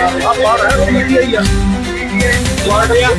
ਆ ਬਾਹਰ ਹੈ ਪੀਟੀਆਈ ਆ ਪੀਟੀਆਈ ਆ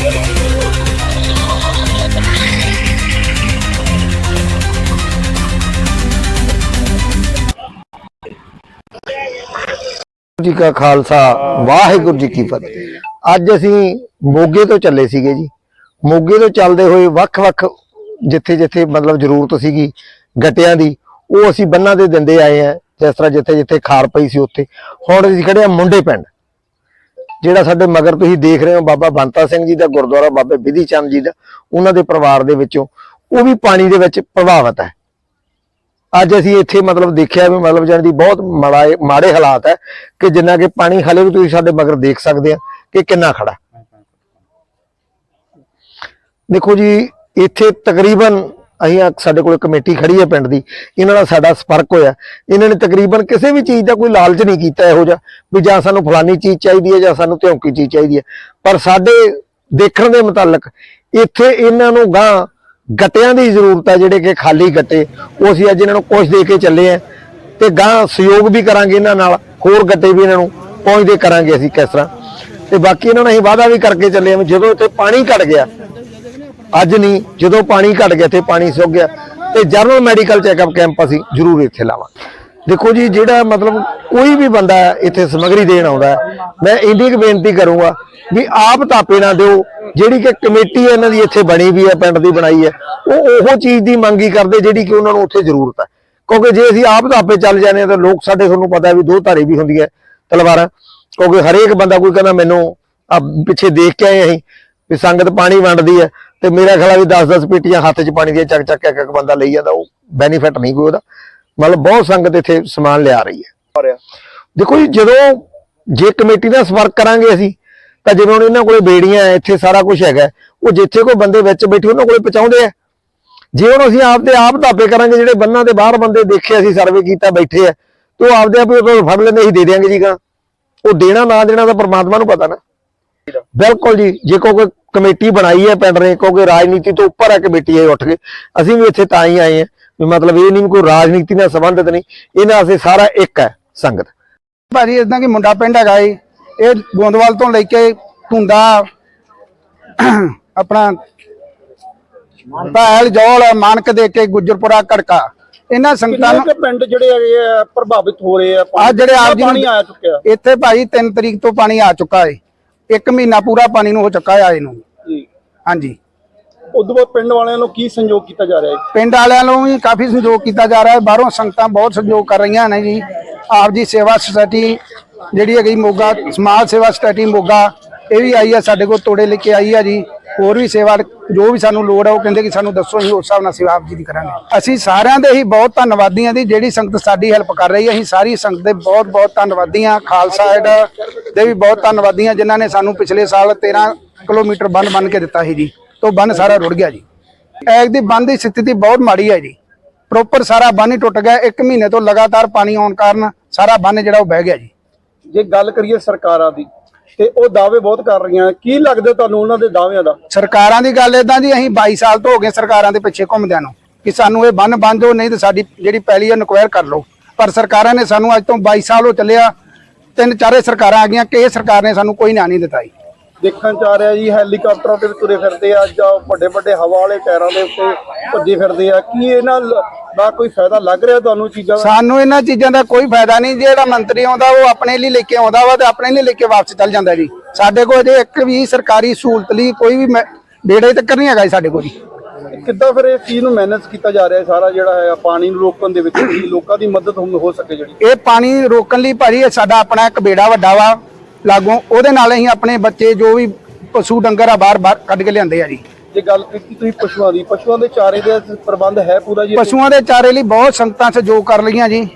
Thank you. ਜੀ ਕਾ ਖਾਲਸਾ, ਵਾਹਿਗੁਰੂ ਜੀ ਕੀ ਫਤਿਹ। ਅੱਜ ਅਸੀਂ ਮੋਗੇ ਤੋਂ ਚੱਲੇ ਸੀਗੇ ਜੀ। ਮੋਗੇ ਤੋਂ ਚੱਲਦੇ ਹੋਏ ਵੱਖ-ਵੱਖ ਜਿੱਥੇ-ਜਿੱਥੇ ਮਤਲਬ ਜ਼ਰੂਰਤ ਸੀਗੀ ਗੱਟਿਆਂ ਦੀ, ਉਹ ਅਸੀਂ ਬੰਨਾਂ ਦੇ ਦਿੰਦੇ ਆਏ ਆ, ਜਿਸ ਤਰ੍ਹਾਂ ਜਿੱਥੇ-ਜਿੱਥੇ ਖਾਰ ਪਈ ਸੀ ਉੱਥੇ। ਹੁਣ ਅਸੀਂ ਖੜੇ ਆ ਮੁੰਡੇ ਪਿੰਡ, ਜਿਹੜਾ ਸਾਡੇ ਮਗਰ ਤੁਸੀਂ ਦੇਖ ਰਹੇ ਹੋ ਬਾਬਾ ਬੰਤਾ ਸਿੰਘ ਜੀ ਦਾ, ਗੁਰਦੁਆਰਾ ਬਾਬੇ ਵਿਧੀ ਚੰਦ ਜੀ ਦਾ, ਉਹਨਾਂ ਦੇ ਪਰਿਵਾਰ ਦੇ ਵਿੱਚੋਂ। ਉਹ ਵੀ ਪਾਣੀ ਦੇ ਵਿੱਚ ਪ੍ਰਭਾਵਿਤ ਹੈ। ਅੱਜ ਅਸੀਂ ਇੱਥੇ ਮਤਲਬ ਦੇਖਿਆ ਵੀ ਮਤਲਬ ਜਾਨ ਦੀ ਬਹੁਤ ਮਾੜਾ, ਮਾੜੇ ਹਾਲਾਤ ਹੈ ਕਿ ਜਿੰਨਾ ਕਿ ਪਾਣੀ ਹਲੇ ਵੀ ਤੁਸੀਂ ਸਾਡੇ ਮਗਰ ਦੇਖ ਸਕਦੇ ਆ ਕਿ ਕਿੰਨਾ ਖੜਾ ਦੇਖੋ ਜੀ, ਇੱਥੇ ਤਕਰੀਬਨ ਅਸੀਂ ਸਾਡੇ ਕੋਲ ਕਮੇਟੀ ਖੜੀ ਹੈ ਪਿੰਡ ਦੀ, ਇਹਨਾਂ ਨਾਲ ਸਾਡਾ ਸੰਪਰਕ ਹੋਇਆ। ਇਹਨਾਂ ਨੇ ਤਕਰੀਬਨ ਕਿਸੇ ਵੀ ਚੀਜ਼ ਦਾ ਕੋਈ ਲਾਲਚ ਨਹੀਂ ਕੀਤਾ ਇਹੋ ਜਿਹਾ ਵੀ ਜਾਂ ਸਾਨੂੰ ਫਲਾਨੀ ਚੀਜ਼ ਚਾਹੀਦੀ ਹੈ ਜਾਂ ਸਾਨੂੰ ਧਿਉਂਕੀ ਚੀਜ਼ ਚਾਹੀਦੀ ਹੈ। ਪਰ ਸਾਡੇ ਦੇਖਣ ਦੇ ਮੁਤਾਲਕ ਇੱਥੇ ਇਹਨਾਂ ਨੂੰ ਗਾਂ ਗੱਟਿਆਂ ਦੀ ਜ਼ਰੂਰਤ ਹੈ ਜਿਹੜੇ ਕਿ ਖਾਲੀ ਗੱਟੇ ਉਹ ਅਸੀਂ ਅੱਜ ਇਹਨਾਂ ਨੂੰ ਕੁਝ ਦੇ ਕੇ ਚੱਲੇ ਆ ਤੇ ਗਾਂ ਸਹਿਯੋਗ ਵੀ ਕਰਾਂਗੇ ਇਹਨਾਂ ਨਾਲ ਹੋਰ ਗੱਟੇ ਵੀ ਇਹਨਾਂ ਨੂੰ ਪਹੁੰਚਦੇ ਕਰਾਂਗੇ ਅਸੀਂ ਕਿਸ ਤਰ੍ਹਾਂ। ਤੇ ਬਾਕੀ ਇਹਨਾਂ ਨੂੰ ਅਸੀਂ ਵਾਅਦਾ ਵੀ ਕਰਕੇ ਚੱਲੇ ਆ ਵੀ ਜਦੋਂ ਇੱਥੇ ਪਾਣੀ ਘਟ ਗਿਆ ਅੱਜ ਨਹੀਂ ਜਦੋਂ ਪਾਣੀ ਘਟ ਗਿਆ ਤੇ ਪਾਣੀ ਸੁੱਕ ਗਿਆ ਤੇ ਜਨਰਲ ਮੈਡੀਕਲ ਚੈੱਕਅਪ ਕੈਂਪ ਅਸੀਂ ਜ਼ਰੂਰ ਇੱਥੇ ਲਾਵਾਂ ਦੇਖੋ ਜੀ ਜਿਹੜਾ ਮਤਲਬ ਕੋਈ ਵੀ ਬੰਦਾ ਇੱਥੇ ਸਮਗਰੀ ਦੇਣ ਆਉਂਦਾ ਹੈ, ਮੈਂ ਇੰਨੀ ਕੁ ਬੇਨਤੀ ਕਰੂੰਗਾ ਵੀ ਆਪ ਤਾਪੇ ਨਾ ਦਿਓ ਜਿਹੜੀ ਕਿ ਕਮੇਟੀ ਇਹਨਾਂ ਦੀ ਇੱਥੇ ਬਣੀ ਵੀ ਹੈ ਪਿੰਡ ਦੀ ਬਣਾਈ ਹੈ ਉਹ ਉਹੋ ਚੀਜ਼ ਦੀ ਮੰਗੀ ਕਰਦੇ ਜਿਹੜੀ ਕਿ ਉਹਨਾਂ ਨੂੰ ਉੱਥੇ ਜ਼ਰੂਰਤ ਹੈ। ਕਿਉਂਕਿ ਜੇ ਅਸੀਂ ਆਪ ਤਾਪੇ ਚੱਲ ਜਾਂਦੇ ਹਾਂ ਤਾਂ ਲੋਕ ਸਾਡੇ ਤੁਹਾਨੂੰ ਪਤਾ ਵੀ ਦੋ ਧਾਰੇ ਵੀ ਹੁੰਦੀਆਂ ਤਲਵਾਰਾਂ। ਕਿਉਂਕਿ ਹਰੇਕ ਬੰਦਾ ਕੋਈ ਕਹਿੰਦਾ ਮੈਨੂੰ ਆ ਪਿੱਛੇ ਦੇਖ ਕੇ ਆਏ ਅਸੀਂ ਵੀ ਸੰਗਤ ਪਾਣੀ ਵੰਡਦੀ ਹੈ ਤੇ ਮੇਰਾ ਖਿਆਲ ਵੀ 10-10 ਪੇਟੀਆਂ ਹੱਥ 'ਚ ਪਾਣੀ ਦੀਆਂ ਚੱਕ ਚੱਕ ਕੇ ਇੱਕ ਇੱਕ ਬੰਦਾ ਲਈ ਜਾਂਦਾ ਉਹ ਬੈਨੀਫਿਟ ਨਹੀਂ ਕੋਈ ਉਹਦਾ। ਮਤਲਬ ਬਹੁਤ ਸੰਗਤ ਇੱਥੇ ਸਮਾਨ ਲਿਆ ਰਹੀ ਹੈ। ਦੇਖੋ ਜੀ ਜਦੋਂ ਜੇ ਕਮੇਟੀ ਦਾ ਸੰਪਰਕ ਕਰਾਂਗੇ ਅਸੀਂ, ਤਾਂ ਜਿਵੇਂ ਹੁਣ ਇਹਨਾਂ ਕੋਲੇ ਬੇੜੀਆਂ ਇੱਥੇ ਸਾਰਾ ਕੁਝ ਹੈਗਾ ਉਹ ਜਿੱਥੇ ਕੋਈ ਬੰਦੇ ਵਿੱਚ ਬੈਠੇ ਉਹਨਾਂ ਕੋਲੇ ਪਹੁੰਚਾਉਂਦੇ ਆ ਜੇ ਹੁਣ ਅਸੀਂ ਆਪ ਦੇ ਆਪ ਧਾਪੇ ਕਰਾਂਗੇ, ਜਿਹੜੇ ਬੰਨਾਂ ਦੇ ਬਾਹਰ ਬੰਦੇ ਦੇਖੇ ਅਸੀਂ, ਸਰਵੇ ਕੀਤਾ, ਬੈਠੇ ਆ ਤੇ ਉਹ ਆਪਦੇ ਆਪ ਹੀ ਫੜ ਲੈਂਦੇ, ਅਸੀਂ ਦੇ ਦਿਆਂਗੇ ਜੀ ਗਾ ਉਹ ਦੇਣਾ, ਨਾ ਦੇਣਾ ਤਾਂ ਪਰਮਾਤਮਾ ਨੂੰ ਪਤਾ ਨਾ। ਬਿਲਕੁਲ ਜੀ, ਜੇ ਕੋਈ ਕਮੇਟੀ ਬਣਾਈ ਹੈ ਪਿੰਡ ਨੇ ਕਿਉਂਕਿ ਰਾਜਨੀਤੀ ਤੋਂ ਉੱਪਰ ਹੈ ਕਮੇਟੀ, ਇਹ ਉੱਠ ਕੇ ਅਸੀਂ ਵੀ ਇੱਥੇ ਤਾਂ ਹੀ ਆਏ ਹਾਂ ਵੀ ਮਤਲਬ ਇਹ ਨਹੀਂ ਵੀ ਕੋਈ ਰਾਜਨੀਤੀ ਨਾਲ ਸੰਬੰਧਿਤ ਨਹੀਂ, ਇਹਨਾਂ ਅਸੀਂ ਸਾਰਾ ਇੱਕ ਹੈ ਸੰਗਤ। ਭਾਜੀ ਇਦਾਂ ਕਿ ਮੁੰਡਾ ਪਿੰਡ ਹੈਗਾ ਏ ਇਹ ਗੋਂਦਵਾਲ ਤੋਂ ਲੈ ਕੇ ਧੁੰਦਾ ਆਪਣਾ ਭੈਲ ਜੋਲ ਮਾਨਕ ਦੇ ਕੇ ਗੁੱਜਰਪੁਰਾ ਕੜਕਾ। ਇਹਨਾਂ ਸੰਗਤਾਂ ਨੂੰ ਕਿੰਨੇ ਕੁ ਪਿੰਡ ਜਿਹੜੇ ਹੈਗੇ ਆ ਪ੍ਰਭਾਵਿਤ ਹੋ ਰਹੇ ਆ? ਆ ਜਿਹੜੇ ਆਪ ਜੀ ਨੂੰ- ਪਾਣੀ ਆ ਚੁੱਕਿਆ? ਇੱਥੇ ਭਾਈ 3 ਤਰੀਕ ਤੋਂ ਪਾਣੀ ਆ ਚੁੱਕਾ ਏ। ਇੱਕ ਮਹੀਨਾ ਪੂਰਾ ਪਾਣੀ ਨੂੰ ਹੋ ਚੁੱਕਾ ਆ ਇਹਨੂੰ। ਜੀ। ਹਾਂਜੀ। ਉਦੋਂ ਬਾਅਦ ਪਿੰਡ ਵਾਲਿਆਂ ਨੂੰ ਕੀ ਸੰਯੋਗ ਕੀਤਾ ਜਾ ਰਿਹਾ ਹੈ? ਪਿੰਡ ਵਾਲਿਆਂ ਨੂੰ ਵੀ ਕਾਫੀ ਸਹਿਯੋਗ ਕੀਤਾ ਜਾ ਰਿਹਾ ਹੈ। ਬਾਹਰੋਂ ਸੰਗਤਾਂ ਬਹੁਤ ਸਹਿਯੋਗ ਕਰ ਰਹੀਆਂ ਨੇ ਜੀ। ਆਪ ਜੀ ਸੇਵਾ ਸੁਸਾਇਟੀ ਜਿਹੜੀ ਹੈਗੀ ਮੋਗਾ, ਸਮਾਜ ਸੇਵਾ ਸੁਸਾਇਟੀ ਮੋਗਾ, ਇਹ ਵੀ ਆਈ ਆ, ਸਾਡੇ ਕੋਲ ਤੋੜੇ ਲੈ ਕੇ ਆਈ ਆ ਜੀ। ਹੋਰ ਵੀ ਸੇਵਾ, ਜੋ ਵੀ ਸਾਨੂੰ ਲੋੜ ਆ, ਉਹ ਕਹਿੰਦੇ ਕਿ ਸਾਨੂੰ ਦੱਸੋ, ਅਸੀਂ ਉਸ ਹਿਸਾਬ ਨਾਲ ਸੇਵਾ ਆਪ ਜੀ ਦੀ ਕਰਾਂਗੇ। ਅਸੀਂ ਸਾਰਿਆਂ ਦੇ ਹੀ ਬਹੁਤ ਧੰਨਵਾਦੀ ਹਾਂ ਦੀ ਜਿਹੜੀ ਸੰਗਤ ਸਾਡੀ ਹੈਲਪ ਕਰ ਰਹੀ ਹੈ ਅਸੀਂ ਸਾਰੀ ਸੰਗਤ ਦੇ ਬਹੁਤ ਬਹੁਤ ਧੰਨਵਾਦੀ ਹਾਂ ਖਾਲਸਾ ਐਡ ਦੇ ਵੀ ਬਹੁਤ ਧੰਨਵਾਦੀ ਹਾਂ ਜਿਨ੍ਹਾਂ ਨੇ ਸਾਨੂੰ ਪਿਛਲੇ ਸਾਲ 13 ਕਿਲੋਮੀਟਰ ਬੰਨ ਬੰਨ ਕੇ ਦਿੱਤਾ ਸੀ ਜੀ। ਤੋਂ ਬੰਨ ਸਾਰਾ ਰੁੜ ਗਿਆ ਜੀ। ਐਗ ਦੀ ਬੰਦ ਦੀ ਸਥਿਤੀ ਬਹੁਤ ਮਾੜੀ ਹੈ ਜੀ। ਪ੍ਰੋਪਰ ਸਾਰਾ ਬੰਨ ਹੀ ਟੁੱਟ ਗਿਆ। ਇੱਕ ਮਹੀਨੇ ਤੋਂ ਲਗਾਤਾਰ ਪਾਣੀ ਆਉਣ ਕਾਰਨ ਸਾਰਾ ਬੰਨ ਜਿਹੜਾ ਉਹ ਬਹਿ ਗਿਆ ਜੀ। ਜੇ ਗੱਲ ਕਰੀਏ ਸਰਕਾਰਾਂ ਦੀ ਤੇ ਉਹ ਦਾਅਵੇ ਬਹੁਤ ਕਰ ਰਹੀਆਂ। ਕੀ ਲੱਗਦਾ ਤੁਹਾਨੂੰ ਉਹਨਾਂ ਦੇ ਦਾਅਵਿਆਂ ਦਾ? ਸਰਕਾਰਾਂ ਦੀ ਗੱਲ ਇਦਾਂ ਜੀ ਅਸੀਂ 22 ਸਾਲ ਤੋਂ ਹੋ ਗਏ ਸਰਕਾਰਾਂ ਦੇ ਪਿੱਛੇ ਘੁੰਮਦਿਆਂ ਨੂੰ ਕਿ ਸਾਨੂੰ ਇਹ ਬੰਨ ਬੰਦ ਹੋ ਨਹੀਂ ਤੇ ਸਾਡੀ ਜਿਹੜੀ ਪੈਲੀ ਹੈ ਨਕੁਆਇਰ ਕਰ ਲਓ। ਪਰ ਸਰਕਾਰਾਂ ਨੇ ਸਾਨੂੰ ਅੱਜ ਤੋਂ 22 ਸਾਲ ਹੋ ਚੱਲਿਆ। ਤਿੰਨ ਚਾਰੇ ਸਰਕਾਰਾਂ ਆ ਗਈਆਂ ਕਿ ਇਹ ਸਰਕਾਰ ਨੇ ਸਾਨੂੰ ਕੋਈ ਨਿਆਂ ਨਹੀਂ ਦਿੱਤਾ ਜੀ। ਦੇਖਣ ਚ ਆ ਰਿਹਾ ਜੀ ਹੈਲੀਕਾਪਟਰਾਂ ਤੇ ਤੁਰੇ ਫਿਰਦੇ ਆ ਜਾਂ ਵੱਡੇ ਵੱਡੇ ਹਵਾ ਵਾਲੇ ਟਾਇਰਾਂ ਦੇ ਉੱਤੇ ਭੱਜੇ ਫਿਰਦੇ ਆ। ਕੀ ਇਹਨਾਂ ਦਾ ਕੋਈ ਫਾਇਦਾ ਲੱਗ ਰਿਹਾ ਤੁਹਾਨੂੰ ਚੀਜ਼ਾਂ ਦਾ? ਸਾਨੂੰ ਇਹਨਾਂ ਚੀਜ਼ਾਂ ਦਾ ਕੋਈ ਫਾਇਦਾ ਨਹੀਂ ਜਿਹੜਾ ਮੰਤਰੀ ਆਉਂਦਾ ਉਹ ਆਪਣੇ ਲਈ ਲੈ ਕੇ ਆਉਂਦਾ ਵਾ ਤੇ ਆਪਣੇ ਲਈ ਲੈ ਕੇ ਵਾਪਸ ਚੱਲ ਜਾਂਦਾ ਜੀ। ਸਾਡੇ ਕੋਲ ਜੇ ਇੱਕ ਵੀ ਸਰਕਾਰੀ ਸਹੂਲਤ ਲਈ ਕੋਈ ਵੀ ਮੈਂ- ਬੇੜੇ ਤੱਕ ਨਹੀਂ ਹੈਗਾ ਜੀ ਸਾਡੇ ਕੋਲ ਜੀ। ਕਿੱਦਾਂ ਫਿਰ ਇਸ ਚੀਜ਼ ਨੂੰ ਮੈਨੇਜ ਕੀਤਾ ਜਾ ਰਿਹਾ ਹੈ ਸਾਰਾ ਜਿਹੜਾ ਹੈ ਪਾਣੀ ਨੂੰ ਰੋਕਣ ਦੇ ਵਿੱਚ ਵੀ ਲੋਕਾਂ ਦੀ ਮਦਦ ਹੋ ਹੋ ਸਕੇ ਜਿਹੜੀ? ਇਹ ਪਾਣੀ ਰੋਕਣ ਲਈ ਭਾਜੀ ਇਹ ਸਾਡਾ ਆਪਣਾ ਇੱਕ ਬੇੜਾ ਵੱਡਾ ਵਾ। ਲਾਗੋਂ ਉਹਦੇ ਨਾਲ ਅਸੀਂ ਆਪਣੇ ਬੱਚੇ ਜੋ ਵੀ ਪਸ਼ੂ ਡੰਗਰ ਆ ਬਾਹਰ ਬਾਹਰ ਕੱਢ ਕੇ ਲਿਆਂਦੇ ਆ ਜੀ। ਜੇ ਗੱਲ ਕੀਤੀ ਤੁਸੀਂ ਪਸ਼ੂਆਂ ਦੀ ਪਸ਼ੂਆਂ ਦੇ ਚਾਰੇ ਦਾ ਪ੍ਰਬੰਧ ਹੈ ਪੂਰਾ ਜੀ? ਪਸ਼ੂਆਂ ਦੇ ਚਾਰੇ ਲਈ ਬਹੁਤ ਸੰਗਤਾਂ ਸਹਿਯੋਗ ਕਰ ਲਈਆਂ ਜੀ।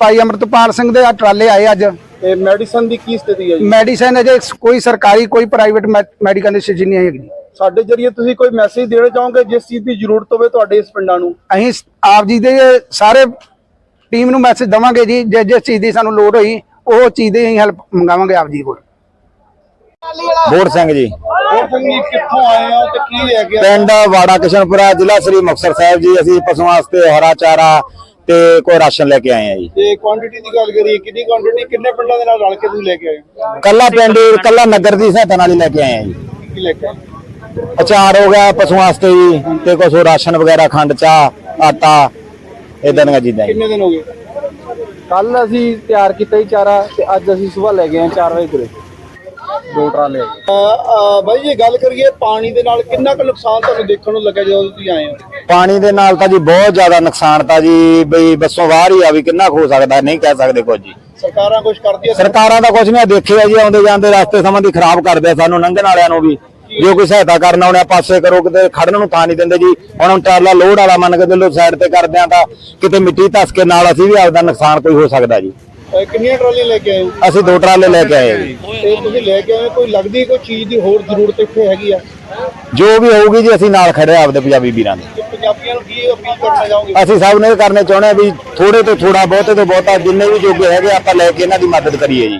ਭਾਈ ਅਮਰਤਪਾਲ ਸਿੰਘ ਦੇ ਆ ਟਰਾਲੇ ਆਏ ਅੱਜ। ਤੇ ਮੈਡੀਸਨ ਦੀ ਕੀ ਸਥਿਤੀ ਹੈ ਜੀ? ਮੈਡੀਸਨ ਅਜੇ ਕੋਈ ਸਰਕਾਰੀ ਕੋਈ ਪ੍ਰਾਈਵੇਟ ਮੈਡੀਕਲ ਇੰਸਟੀਟਿਊਸ਼ਨ ਨਹੀਂ ਹੈਗੀ ਜੀ। ਸਾਡੇ ਜਰੀਏ ਤੁਸੀਂ ਕੋਈ ਮੈਸੇਜ ਦੇਣਾ ਚਾਹੋਗੇ ਜਿਸ ਚੀਜ਼ ਦੀ ਜ਼ਰੂਰਤ ਹੋਵੇ ਤੁਹਾਡੇ ਇਸ ਪਿੰਡਾਂ ਨੂੰ? ਅਸੀਂ ਆਪ ਜੀ ਦੇ ਸਾਰੇ ਟੀਮ ਨੂੰ ਮੈਸੇਜ ਦਵਾਂਗੇ ਜੀ ਜੇ ਜਿਸ ਚੀਜ਼ ਦੀ ਸਾਨੂੰ ਲੋੜ ਹੋਈ ਉਹ ਚੀਜ਼ ਦੀ ਹੈਲਪ ਮੰਗਾਵਾਂਗੇ ਆਪ ਜੀ ਕੋਲ। ਬੋੜ ਸਿੰਘ ਜੀ। ਕਿੱਥੋਂ ਆਏ ਹੋ ਤੇ ਕੀ ਲੈ ਕੇ ਆਏ? ਪਿੰਡ ਵਾੜਾ ਕਿਸ਼ਨਪੁਰਾ ਜ਼ਿਲ੍ਹਾ ਸ੍ਰੀ ਮੁਕਤਸਰ ਸਾਹਿਬ ਜੀ ਅਸੀਂ ਪਸ਼ੂਆਂ ਵਾਸਤੇ ਹਰਾ ਚਾਰਾ ਤੇ ਕੋਈ ਰਾਸ਼ਨ ਲੈ ਕੇ ਆਏ ਆ ਜੀ। ਤੇ ਕੁਆਂਟੀਟੀ ਦੀ ਗੱਲ ਕਰੀਏ ਕਿੰਨੀ ਕੁਆਂਟੀਟੀ ਕਿੰਨੇ ਪਿੰਡਾਂ ਦੇ ਨਾਲ ਰਲ ਕੇ ਤੁਸੀਂ ਲੈ ਕੇ ਆਏ ਹੋ? ਕੱਲਾ ਪਿੰਡ ਕੱਲਾ ਨਗਰ ਦੀ ਸਹਾਇਤਾ ਨਾਲ ਹੀ ਲੈ ਕੇ ਆਏ ਆ ਜੀ। ਕੀ ਲੈ ਕੇ ਆਏ? ਅਚਾਰ ਹੋ ਗਿਆ ਪਸ਼ੂਆਂ ਵਾਸਤੇ ਜੀ ਤੇ ਹੋਰ ਰਾਸ਼ਨ ਵਗੈਰਾ ਖੰਡ ਚਾਹ ਆਟਾ ਇਦਾਂ ਦੀਆਂ ਚੀਜ਼ਾਂ ਜੀ। ਕਿੰਨੇ ਦਿਨ ਹੋ ਗਏ? ਕੱਲ ਅਸੀਂ ਤਿਆਰ ਕੀਤਾ ਹੀ ਚਾਰਾ ਤੇ ਅੱਜ ਅਸੀਂ ਸਵੇਰ ਲੈ ਗਏ ਹਾਂ 4 ਵਜੇ ਤੁਰੇ। ਦੋ ਟਰਾਲੇ। ਬਾਈ ਜੇ ਗੱਲ ਕਰੀਏ ਪਾਣੀ ਦੇ ਨਾਲ ਕਿੰਨਾ ਕੁ ਨੁਕਸਾਨ ਤੁਹਾਨੂੰ ਦੇਖਣ ਨੂੰ ਲੱਗਿਆ ਜਦੋਂ ਤੁਸੀਂ ਆਏ ਹੋ? ਪਾਣੀ ਦੇ ਨਾਲ ਤਾਂ ਜੀ ਬਹੁਤ ਜ਼ਿਆਦਾ ਨੁਕਸਾਨ ਤਾਂ ਜੀ ਬਈ ਬੱਸੋਂ ਬਾਹਰ ਹੀ ਆ ਵੀ ਕਿੰਨਾ ਕੁ ਹੋ ਸਕਦਾ ਨਹੀਂ ਕਹਿ ਸਕਦੇ ਕੁਝ ਜੀ। ਸਰਕਾਰਾਂ ਕੁਝ ਕਰਦੀਆਂ ਸਰਕਾਰਾਂ ਦਾ ਕੁਝ ਨਹੀਂ ਦੇਖਿਆ ਜੀ ਆਉਂਦੇ ਜਾਂਦੇ ਰਸਤੇ ਸਮਾਂ ਦੀ ਖਰਾਬ ਕਰਦੇ ਆ ਸਾਨੂੰ ਲੰਘਣ ਵਾਲਿਆਂ ਨੂੰ ਵੀ। ਜੋ ਕੋਈ ਸਹਾਇਤਾ ਕਰਨਾ ਉਹਨੇ ਪਾਸੇ ਕਰੋ ਕਿਤੇ ਖੜਨ ਨੂੰ ਥਾਂ ਨਹੀਂ ਦਿੰਦੇ ਜੀ। ਹੁਣ ਹੁਣ ਟਰਾਲਾ ਲੋਡ ਵਾਲਾ ਮੰਨ ਕੇ ਚੱਲੋ ਸਾਈਡ ਤੇ ਕਰਦੇ ਆ ਤਾਂ ਕਿਤੇ ਮਿੱਟੀ ਧੱਸ ਕੇ ਨਾਲ ਅਸੀਂ ਵੀ ਆਪਦਾ ਨੁਕਸਾਨ ਕੋਈ ਹੋ ਸਕਦਾ ਜੀ। ਅਹ ਕਿੰਨੀਆਂ ਟਰਾਲੀਆਂ ਲੈ ਕੇ ਆਏ ਹੋ? ਅਸੀਂ ਦੋ ਟਰਾਲੇ ਲੈ ਕੇ ਆਏ ਆ ਜੀ। ਤੇ ਤੁਸੀਂ ਲੈ ਕੇ ਆਏ ਹੋ, ਕੋਈ ਲੱਗਦੀ ਕੋਈ ਚੀਜ਼ ਦੀ ਹੋਰ ਜ਼ਰੂਰਤ ਇੱਥੇ ਹੈਗੀ ਆ? ਜੋ ਵੀ ਹੋਊਗੀ ਜੀ ਅਸੀਂ ਨਾਲ ਖੜੇ ਆ ਆਪਦੇ ਪੰਜਾਬੀ ਵੀਰਾਂ ਦੇ। ਤੇ ਪੰਜਾਬੀਆਂ ਨੂੰ ਕੀ ਅਪੀਲ ਕਰਨਾ ਚਾਹੋਗੇ? ਅਸੀਂ ਸਭ ਨੇ ਇਹ ਕਰਨੇ ਚਾਹੁੰਦੇ ਆ ਵੀ ਥੋੜੇ ਤੋਂ ਥੋੜਾ ਬਹੁਤੇ ਤੋਂ ਬਹੁਤਾ ਜਿੰਨੇ ਵੀ ਜੋਗੇ ਹੈਗੇ ਆਪਾਂ ਲੈ ਕੇ ਇਹਨਾਂ ਦੀ ਮਦਦ ਕਰੀਏ ਜੀ।